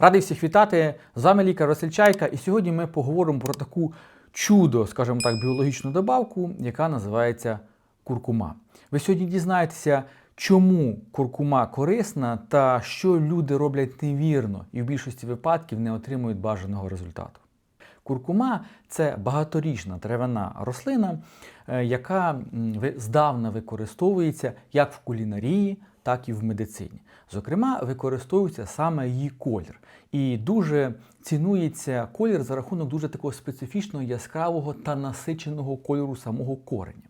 Радий всіх вітати. З вами лікар Василь Чайка, і сьогодні ми поговоримо про таку чудо, скажімо так, біологічну добавку, яка називається куркума. Ви сьогодні дізнаєтеся, чому куркума корисна та що люди роблять невірно і в більшості випадків не отримують бажаного результату. Куркума це багаторічна травяна рослина, е, яка здавна використовується як в кулінарії, так і в медицині. Зокрема, використовується саме її колір. І дуже цінується колір за рахунок дуже такого специфічного, яскравого та насиченого кольору самого кореня.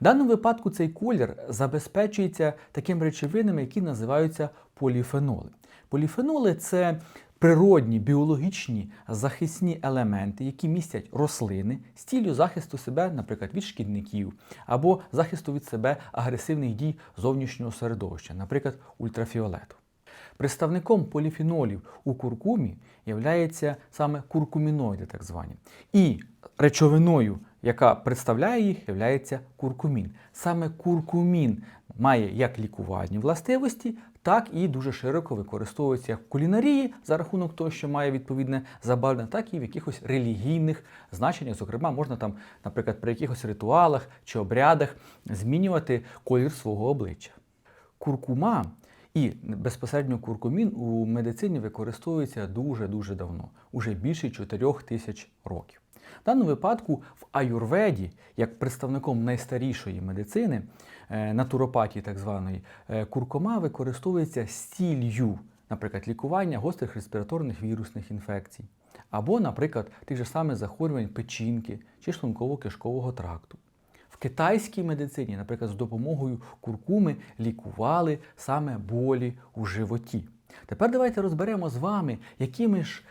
В даному випадку цей колір забезпечується такими речовинами, які називаються поліфеноли. Поліфеноли це природні біологічні захисні елементи, які містять рослини з ціллю захисту себе, наприклад, від шкідників або захисту від себе агресивних дій зовнішнього середовища, наприклад, ультрафіолету. Представником поліфенолів у куркумі являється саме куркуміноїди, так звані. І речовиною, яка представляє їх, являється куркумін. Саме куркумін має як лікувальні властивості, так і дуже широко використовується як в кулінарії за рахунок того, що має відповідне забарвлення, так і в якихось релігійних значеннях. Зокрема, можна там, наприклад, при якихось ритуалах чи обрядах змінювати колір свого обличчя. Куркума і безпосередньо куркумін у медицині використовується дуже-дуже давно, уже більше 4 тисяч років. В даному випадку в аюрведі, як представником найстарішої медицини, е, натуропатії так званої, е, куркума використовується з наприклад, лікування гострих респіраторних вірусних інфекцій, або, наприклад, тих же самих захворювань печінки чи шлунково-кишкового тракту. Китайській медицині, наприклад, з допомогою куркуми лікували саме болі у животі. Тепер давайте розберемо з вами, якими ж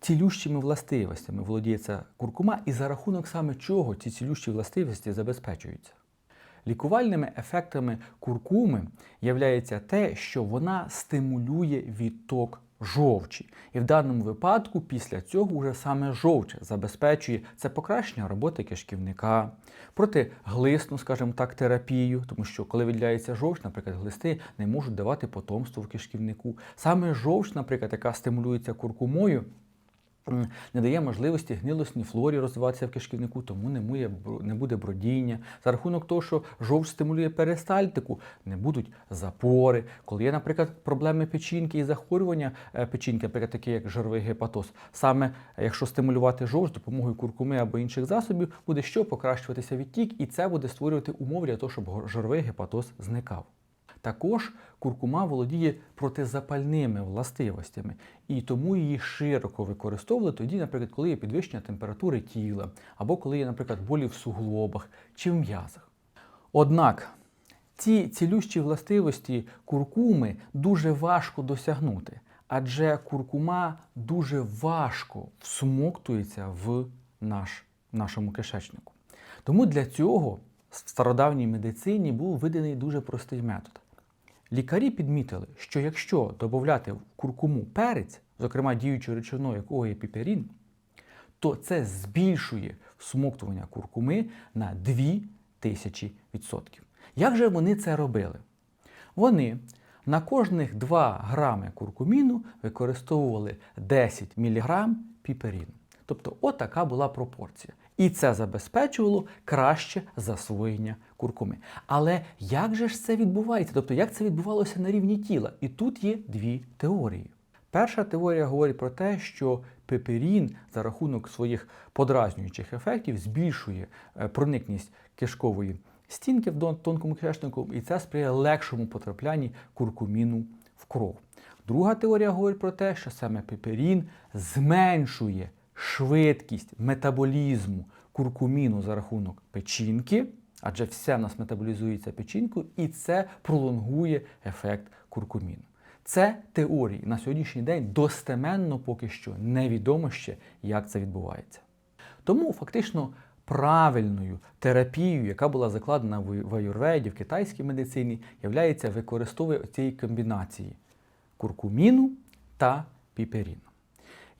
цілющими властивостями володіє ця куркума і за рахунок саме чого ці цілющі властивості забезпечуються. Лікувальними ефектами куркуми являється те, що вона стимулює відток жовчі. І в даному випадку після цього вже саме жовч забезпечує це покращення роботи кишківника, протиглисну, скажімо так, терапію, тому що коли виділяється жовч, наприклад, глисти не можуть давати потомство в кишківнику. Саме жовч, наприклад, яка стимулюється куркумою, не дає можливості гнилосній флорі розвиватися в кишківнику, тому не, мує, не буде бродіння. За рахунок того, що жовч стимулює перистальтику, не будуть запори. Коли є, наприклад, проблеми печінки і захворювання е, печінки, наприклад, такі як жировий гепатоз, саме е, якщо стимулювати жовч допомогою куркуми або інших засобів, буде що покращуватися відтік, і це буде створювати умови для того, щоб жировий гепатоз зникав. Також куркума володіє протизапальними властивостями, і тому її широко використовували тоді, наприклад, коли є підвищення температури тіла, або коли є, наприклад, болі в суглобах чи в м'язах. Однак ці цілющі властивості куркуми дуже важко досягнути, адже куркума дуже важко всмоктується в наш, нашому кишечнику. Тому для цього в стародавній медицині був виданий дуже простий метод. Лікарі підмітили, що якщо додати в куркуму перець, зокрема діючою речовиною, якого є то це збільшує всмоктування куркуми на 2000%. Як же вони це робили? Вони на кожних 2 грами куркуміну використовували 10 мг піперіну. Тобто, отака була пропорція. І це забезпечувало краще засвоєння куркуми. Але як же ж це відбувається? Тобто, як це відбувалося на рівні тіла? І тут є дві теорії. Перша теорія говорить про те, що пеперін за рахунок своїх подразнюючих ефектів збільшує е, проникність кишкової стінки в тонкому кишечнику, і це сприяє легшому потраплянні куркуміну в кров. Друга теорія говорить про те, що саме пеперін зменшує швидкість метаболізму куркуміну за рахунок печінки, адже все в нас метаболізується печінкою, і це пролонгує ефект куркуміну. Це теорії. На сьогоднішній день достеменно поки що невідомо ще, як це відбувається. Тому фактично правильною терапією, яка була закладена в аюрведі, в китайській медицині, є використовує цієї комбінації куркуміну та піперіну.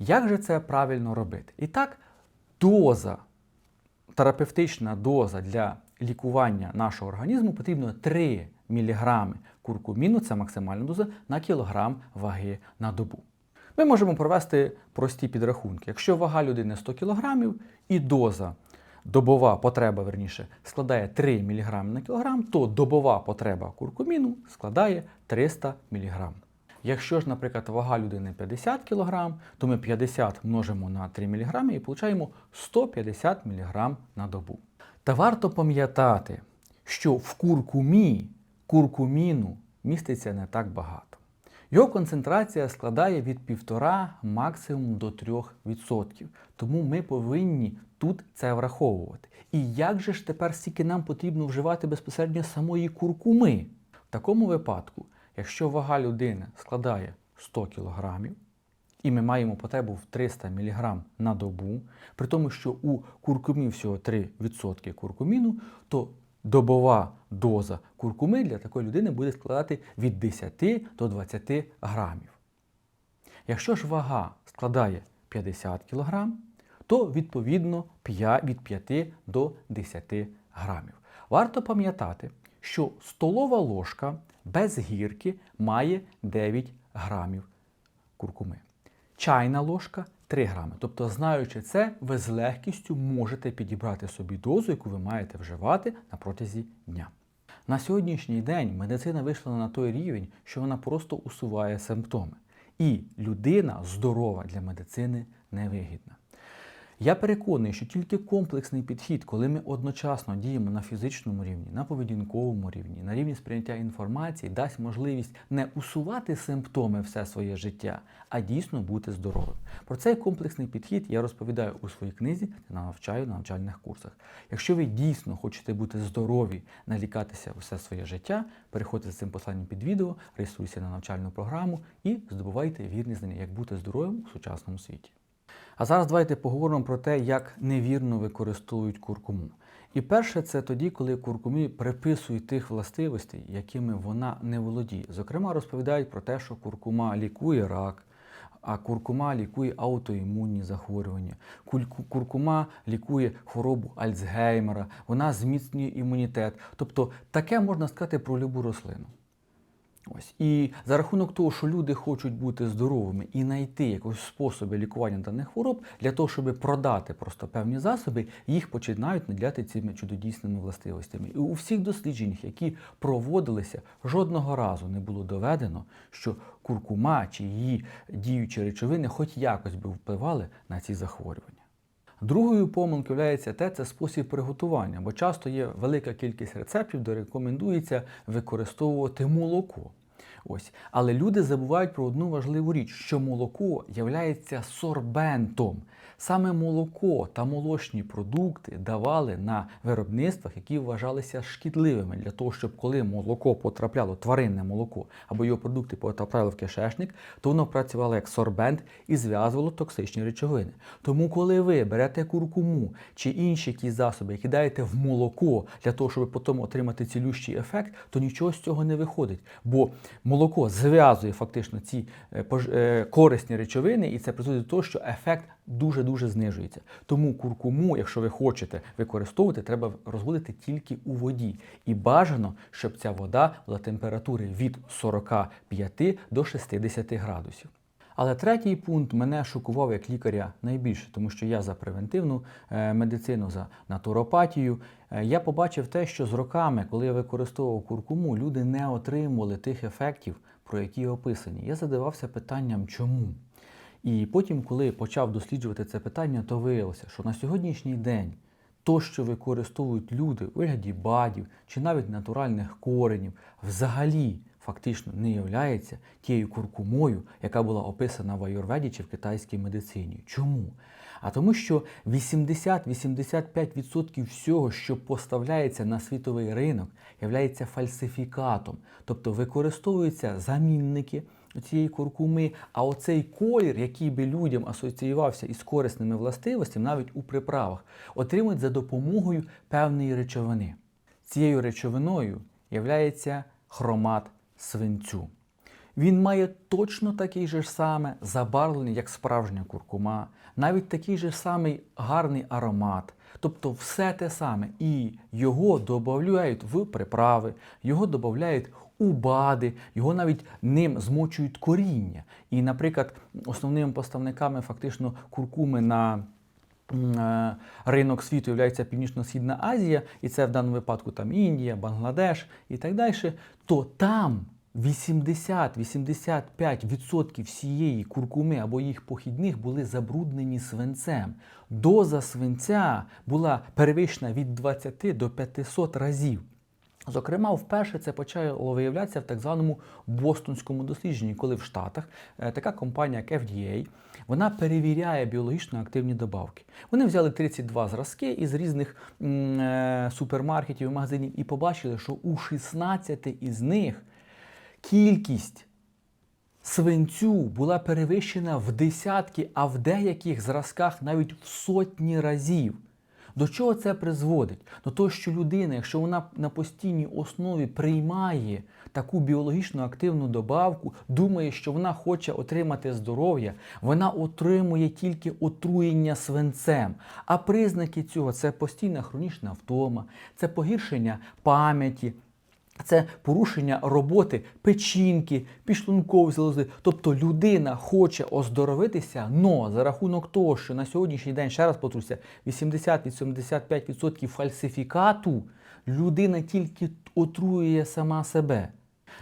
Як же це правильно робити? І так, доза, терапевтична доза для лікування нашого організму потрібно 3 мг куркуміну, це максимальна доза, на кілограм ваги на добу. Ми можемо провести прості підрахунки. Якщо вага людини 100 кг і доза, добова потреба, верніше, складає 3 мг на кілограм, то добова потреба куркуміну складає 300 мг. Якщо ж, наприклад, вага людини 50 кг, то ми 50 множимо на 3 мг і отримуємо 150 мг на добу. Та варто пам'ятати, що в куркумі куркуміну міститься не так багато. Його концентрація складає від 1,5 максимум до 3%. Тому ми повинні тут це враховувати. І як же ж тепер стільки нам потрібно вживати безпосередньо самої куркуми? В такому випадку, якщо вага людини складає 100 кг, і ми маємо потребу в 300 мг на добу, при тому, що у куркумі всього 3% куркуміну, то добова доза куркуми для такої людини буде складати від 10 до 20 грамів. Якщо ж вага складає 50 кг, то відповідно від 5 до 10 грамів. Варто пам'ятати, що столова ложка без гірки має 9 грамів куркуми. Чайна ложка 3 грами. Тобто, знаючи це, ви з легкістю можете підібрати собі дозу, яку ви маєте вживати на протязі дня. На сьогоднішній день медицина вийшла на той рівень, що вона просто усуває симптоми. І людина здорова для медицини невигідна. Я переконаний, що тільки комплексний підхід, коли ми одночасно діємо на фізичному рівні, на поведінковому рівні, на рівні сприйняття інформації, дасть можливість не усувати симптоми все своє життя, а дійсно бути здоровим. Про цей комплексний підхід я розповідаю у своїй книзі та навчаю на навчальних курсах. Якщо ви дійсно хочете бути здорові, налікатися все своє життя, переходьте за цим посланням під відео, реєструйся на навчальну програму і здобувайте вірні знання, як бути здоровим у сучасному світі. А зараз давайте поговоримо про те, як невірно використовують куркуму. І перше, це тоді, коли куркумі приписують тих властивостей, якими вона не володіє. Зокрема, розповідають про те, що куркума лікує рак, а куркума лікує аутоімунні захворювання. Куркума лікує хворобу Альцгеймера, вона зміцнює імунітет. Тобто таке можна сказати про любу рослину. Ось. І за рахунок того, що люди хочуть бути здоровими і знайти якось способи лікування даних хвороб, для того, щоб продати просто певні засоби, їх починають наділяти цими чудодійсними властивостями. І у всіх дослідженнях, які проводилися, жодного разу не було доведено, що куркума чи її діючі речовини хоч якось би впливали на ці захворювання. Другою помилкою є те, це спосіб приготування, бо часто є велика кількість рецептів, де рекомендується використовувати молоко. Ось. Але люди забувають про одну важливу річ, що молоко є сорбентом. Саме молоко та молочні продукти давали на виробництвах, які вважалися шкідливими для того, щоб коли молоко потрапляло, тваринне молоко або його продукти потрапляли в кишечник, то воно працювало як сорбент і зв'язувало токсичні речовини. Тому, коли ви берете куркуму чи інші якісь засоби і кидаєте в молоко для того, щоб потім отримати цілющий ефект, то нічого з цього не виходить. Бо молоко зв'язує фактично ці е, е, корисні речовини, і це призводить до того, що ефект дуже-дуже знижується. Тому куркуму, якщо ви хочете використовувати, треба розводити тільки у воді. І бажано, щоб ця вода була температури від 45 до 60 градусів. Але третій пункт мене шокував як лікаря найбільше, тому що я за превентивну е, медицину, за натуропатію. Е, я побачив те, що з роками, коли я використовував куркуму, люди не отримували тих ефектів, про які описані. Я задавався питанням, чому. І потім, коли почав досліджувати це питання, то виявилося, що на сьогоднішній день то, що використовують люди у вигляді бадів чи навіть натуральних коренів, взагалі фактично не являється тією куркумою, яка була описана в аюрведі чи в китайській медицині. Чому? А тому, що 80-85% всього, що поставляється на світовий ринок, являється фальсифікатом, тобто використовуються замінники цієї куркуми, а оцей колір, який би людям асоціювався із корисними властивостями, навіть у приправах, отримують за допомогою певної речовини. Цією речовиною являється хромат свинцю. Він має точно такий же саме забарвлення, як справжня куркума, навіть такий же самий гарний аромат. Тобто все те саме. І його додають в приправи, його додають у БАДи, його навіть ним змочують коріння. І, наприклад, основними поставниками фактично куркуми на ринок світу є Північно-Східна Азія, і це в даному випадку там Індія, Бангладеш і так далі, то там 80-85% всієї куркуми або їх похідних були забруднені свинцем. Доза свинця була перевищена від 20 до 500 разів. Зокрема, вперше це почало виявлятися в так званому бостонському дослідженні, коли в Штатах е, така компанія, як FDA, вона перевіряє біологічно активні добавки. Вони взяли 32 зразки із різних е, супермаркетів і магазинів і побачили, що у 16 із них кількість свинцю була перевищена в десятки, а в деяких зразках навіть в сотні разів. До чого це призводить? До того, що людина, якщо вона на постійній основі приймає таку біологічно активну добавку, думає, що вона хоче отримати здоров'я, вона отримує тільки отруєння свинцем. А признаки цього це постійна хронічна втома, це погіршення пам'яті, це порушення роботи печінки, підшлункової залози. Тобто людина хоче оздоровитися, но за рахунок того, що на сьогоднішній день, ще раз повторюся, 80-85% фальсифікату, людина тільки отруює сама себе.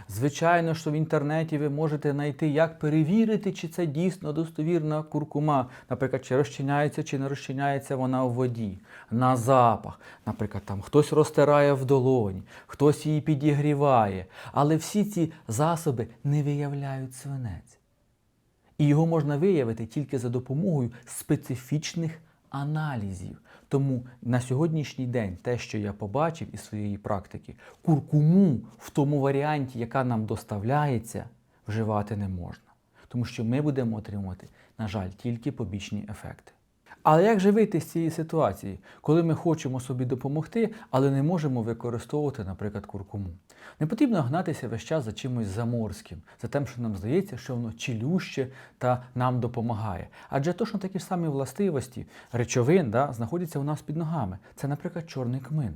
Звичайно, що в інтернеті ви можете знайти, як перевірити, чи це дійсно достовірна куркума. Наприклад, чи розчиняється, чи не розчиняється вона в воді, на запах. Наприклад, там хтось розтирає в долоні, хтось її підігріває. Але всі ці засоби не виявляють свинець. І його можна виявити тільки за допомогою специфічних аналізів. Тому на сьогоднішній день те, що я побачив із своєї практики, куркуму в тому варіанті, яка нам доставляється, вживати не можна. Тому що ми будемо отримувати, на жаль, тільки побічні ефекти. Але як же вийти з цієї ситуації, коли ми хочемо собі допомогти, але не можемо використовувати, наприклад, куркуму? Не потрібно гнатися весь час за чимось заморським, за тим, що нам здається, що воно чілюще та нам допомагає. Адже точно такі ж самі властивості речовин да, знаходяться у нас під ногами. Це, наприклад, чорний кмин.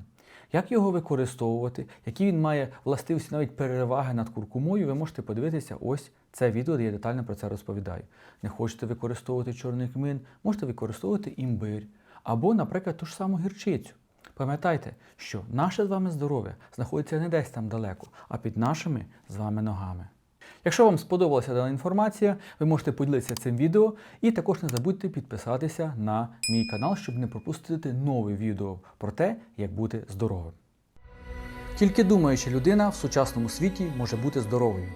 Як його використовувати, які він має властивості навіть переваги над куркумою, ви можете подивитися ось це відео, де я детально про це розповідаю. Не хочете використовувати чорний кмин, можете використовувати імбир або, наприклад, ту ж саму гірчицю. Пам'ятайте, що наше з вами здоров'я знаходиться не десь там далеко, а під нашими з вами ногами. Якщо вам сподобалася дана інформація, ви можете поділитися цим відео і також не забудьте підписатися на мій канал, щоб не пропустити нове відео про те, як бути здоровим. Тільки думаюча людина в сучасному світі може бути здоровою.